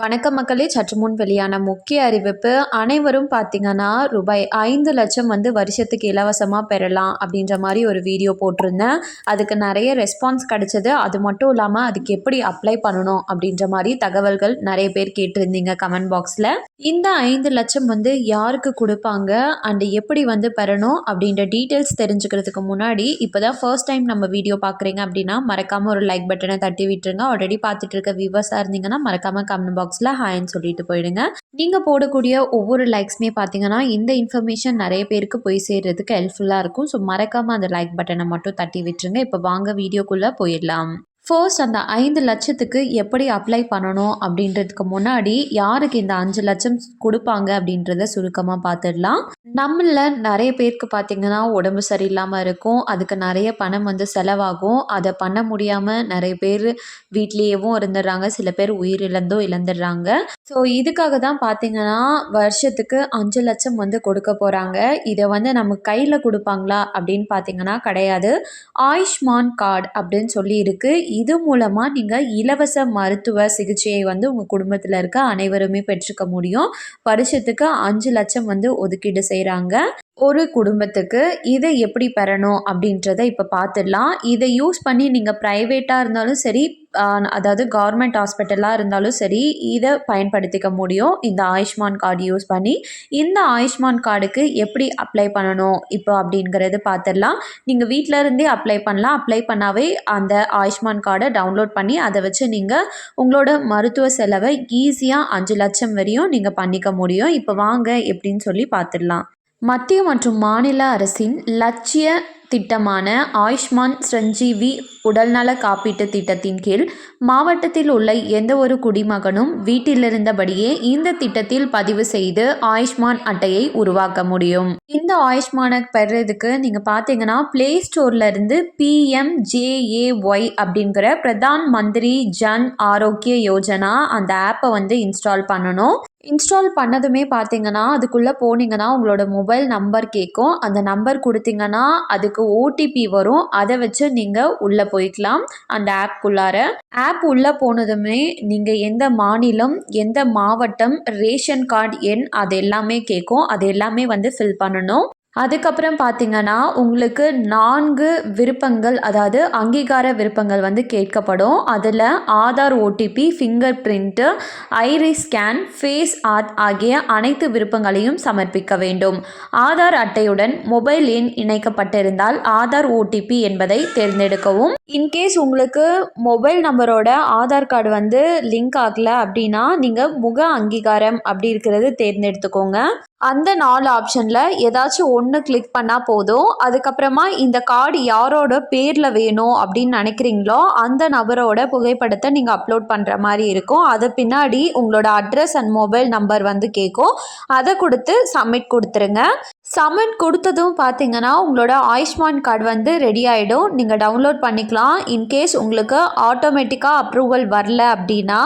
வணக்க மக்களே. சற்று முன் வெளியான முக்கிய அறிவிப்பு அனைவரும் பார்த்தீங்கன்னா ரூபாய் ஐந்து லட்சம் வந்து வருஷத்துக்கு இலவசமாக பெறலாம் அப்படின்ற மாதிரி ஒரு வீடியோ போட்டிருந்தேன். அதுக்கு நிறைய ரெஸ்பான்ஸ் கிடைச்சது. அது மட்டும் இல்லாமல் அதுக்கு எப்படி அப்ளை பண்ணணும் அப்படின்ற மாதிரி தகவல்கள் நிறைய பேர் கேட்டிருந்தீங்க கமெண்ட் பாக்ஸில் இந்த ஐந்து லட்சம் வந்து யாருக்கு கொடுப்பாங்க? அண்டு எப்படி வந்து பெறணும்? அப்படின்ற டீட்டெயில்ஸ் தெரிஞ்சுக்கிறதுக்கு முன்னாடி இப்போ தான் ஃபர்ஸ்ட் டைம் நம்ம வீடியோ பார்க்குறீங்க அப்படின்னா மறக்காமல் ஒரு லைக் பட்டனை தட்டி விட்டுருங்க. ஆல்ரெடி பார்த்துட்டு இருக்க வியூவர்ஸாக இருந்தீங்கன்னா மறக்காமல் கமெண்ட் பாக்ஸில் ஹாய்ன்னு சொல்லிட்டு போயிடுங்க. நீங்கள் போடக்கூடிய ஒவ்வொரு லைக்ஸுமே பார்த்தீங்கன்னா இந்த இன்ஃபர்மேஷன் நிறைய பேருக்கு போய் சேர்றதுக்கு ஹெல்ப்ஃபுல்லாக இருக்கும். ஸோ மறக்காமல் அந்த லைக் பட்டனை மட்டும் தட்டி விட்டுருங்க. இப்போ வாங்க வீடியோக்குள்ளே போயிடலாம். ஃபர்ஸ்ட் அந்த ஐந்து லட்சத்துக்கு எப்படி அப்ளை பண்ணணும் அப்படின்றதுக்கு முன்னாடி யாருக்கு இந்த அஞ்சு லட்சம் கொடுப்பாங்க அப்படின்றத சுருக்கமாக பார்த்துடலாம் நம்மள நிறைய பேருக்கு பார்த்திங்கன்னா உடம்பு சரியில்லாமல் இருக்கும். அதுக்கு நிறைய பணம் வந்து செலவாகும். அதை பண்ண முடியாமல் நிறைய பேர் வீட்லேயேவும் இருந்துடுறாங்க. சில பேர் உயிரிழந்தும் இழந்துடுறாங்க. ஸோ இதுக்காக தான் பார்த்தீங்கன்னா வருஷத்துக்கு அஞ்சு லட்சம் வந்து கொடுக்க போகிறாங்க இதை வந்து நம்ம கையில் கொடுப்பாங்களா அப்படின்னு பார்த்தீங்கன்னா கிடையாது. ஆயுஷ்மான் கார்டு அப்படின்னு சொல்லி இருக்குது இது மூலமாக நீங்கள் இலவச மருத்துவ சிகிச்சையை வந்து உங்கள் குடும்பத்தில் இருக்க அனைவருமே பெற்றுக்க முடியும். வருஷத்துக்கு அஞ்சு லட்சம் வந்து ஒதுக்கீடு செய்கிறாங்க ஒரு குடும்பத்துக்கு இதை எப்படி பெறணும் அப்படின்றத இப்போ பார்த்துடலாம் இதை யூஸ் பண்ணி நீங்கள் ப்ரைவேட்டாக இருந்தாலும் சரி அதாவது கவர்மெண்ட் ஹாஸ்பிட்டலாக இருந்தாலும் சரி இதை பயன்படுத்திக்க முடியும். இந்த ஆயுஷ்மான் கார்டு யூஸ் பண்ணி இந்த ஆயுஷ்மான் கார்டுக்கு எப்படி அப்ளை பண்ணணும்? இப்போ அப்படிங்கிறது பார்த்துடலாம் நீங்கள் வீட்டில் இருந்தே அப்ளை பண்ணலாம். அப்ளை பண்ணாவே அந்த ஆயுஷ்மான் கார்டை டவுன்லோட் பண்ணி அதை வச்சு நீங்கள் உங்களோட மருத்துவ செலவை ஈஸியாக அஞ்சு லட்சம் வரையும் நீங்கள் பண்ணிக்க முடியும். இப்போ வாங்க எப்படின்னு சொல்லி பார்த்துடலாம் மத்திய மற்றும் மாநில அரசின் லட்சிய திட்டமான ஆயுஷ்மான் சஞ்சீவி உடல்நல காப்பீட்டு திட்டத்தின் கீழ் மாவட்டத்தில் உள்ள எந்த ஒரு குடிமகனும் வீட்டிலிருந்தபடியே இந்த திட்டத்தில் பதிவு செய்து ஆயுஷ்மான் அட்டையை உருவாக்க முடியும். இந்த ஆயுஷ்மானை பெறதுக்கு நீங்கள் பார்த்தீங்கன்னா பிளே ஸ்டோர்ல இருந்து பிஎம்ஜேஏஒய் அப்படிங்கிற பிரதான் மந்திரி ஜன் ஆரோக்கிய யோஜனா அந்த ஆப்பை வந்து இன்ஸ்டால் பண்ணணும். இன்ஸ்டால் பண்ணதுமே பார்த்தீங்கன்னா அதுக்குள்ளே போனீங்கன்னா உங்களோட மொபைல் நம்பர் கேட்கும் அந்த நம்பர் கொடுத்தீங்கன்னா அதுக்கு ஓடிபி வரும். அதை வச்சு நீங்கள் உள்ளே போய்க்கலாம் அந்த ஆப்குள்ளார ஆப் உள்ளே போனதுமே நீங்கள் எந்த மாநிலம் எந்த மாவட்டம் ரேஷன் கார்டு எண் அது எல்லாமே கேட்கும் அது எல்லாமே வந்து ஃபில் பண்ணணும். அதுக்கப்புறம் பார்த்தீங்கன்னா உங்களுக்கு நான்கு விருப்பங்கள் அதாவது அங்கீகார விருப்பங்கள் வந்து கேட்கப்படும். அதில் Aadhaar OTP finger print iris scan face auth ஆகிய அனைத்து விருப்பங்களையும் சமர்ப்பிக்க வேண்டும். ஆதார் அட்டையுடன் மொபைல் எண் இணைக்கப்பட்டிருந்தால் ஆதார் ஓடிபி என்பதை தேர்ந்தெடுக்கவும். இன்கேஸ் உங்களுக்கு மொபைல் நம்பரோட ஆதார் கார்டு வந்து லிங்க் ஆகலை அப்படின்னா நீங்கள் முக அங்கீகாரம் அப்படி இருக்கிறது தேர்ந்தெடுத்துக்கோங்க. அந்த நாலு ஆப்ஷனில் ஏதாச்சும் ஒன்று கிளிக் பண்ணால் போதும். அதுக்கப்புறமா இந்த கார்டு யாரோட பேரில் வேணும் அப்படின்னு நினைக்கிறீங்களோ அந்த நபரோட புகைப்படத்தை நீங்கள் அப்லோட் பண்ணுற மாதிரி இருக்கும். அது பின்னாடி உங்களோட அட்ரஸ் அண்ட் மொபைல் நம்பர் வந்து கேட்கும். அதை கொடுத்து சப்மிட் கொடுத்துருங்க. சமன் கொடுத்ததும் பார்த்தீங்கன்னா உங்களோட ஆயுஷ்மான் கார்டு வந்து ரெடி ஆகிடும் நீங்கள் டவுன்லோட் பண்ணிக்கலாம். இன்கேஸ் உங்களுக்கு ஆட்டோமேட்டிக்காக அப்ரூவல் வரல அப்படின்னா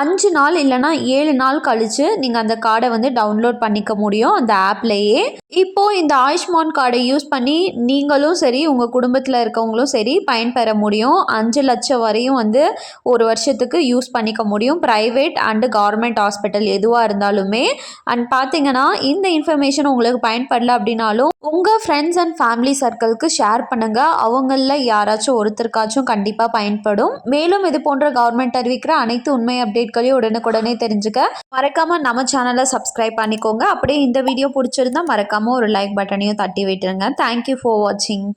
அஞ்சு நாள் இல்லைனா ஏழு நாள் கழித்து நீங்கள் அந்த கார்டை வந்து டவுன்லோட் பண்ணிக்க முடியும் அந்த ஆப்லேயே இப்போது இந்த ஆயுஷ்மான் கார்டை யூஸ் பண்ணி நீங்களும் சரி உங்கள் குடும்பத்தில் இருக்கவங்களும் சரி பயன்பெற முடியும். அஞ்சு லட்சம் வரையும் வந்து ஒரு வருஷத்துக்கு யூஸ் பண்ணிக்க முடியும். ப்ரைவேட் அண்டு கவர்மெண்ட் ஹாஸ்பிட்டல் எதுவாக இருந்தாலுமே. அண்ட் பார்த்தீங்கன்னா இந்த இன்ஃபர்மேஷன் உங்களுக்கு பயன்படுத்த படல அப்படின்னாலும் உங்கள் ஃப்ரெண்ட்ஸ் அண்ட் ஃபேமிலி சர்க்கிள்க்கு ஷேர் பண்ணுங்கள் அவங்களில் யாராச்சும் ஒருத்தருக்காச்சும் கண்டிப்பாக பயன்படும். மேலும் இது போன்ற கவர்மெண்ட் அறிவிக்கிற அனைத்து உண்மை அப்டேட்களையும் உடனுக்குடனே தெரிஞ்சுக்க மறக்காமல் நம்ம சேனலை சப்ஸ்கிரைப் பண்ணிக்கோங்க. அப்படியே இந்த வீடியோ பிடிச்சிருந்தா மறக்காமல் ஒரு லைக் பட்டனையும் தட்டி விட்டுருங்க. தேங்க்யூ ஃபார் வாட்சிங்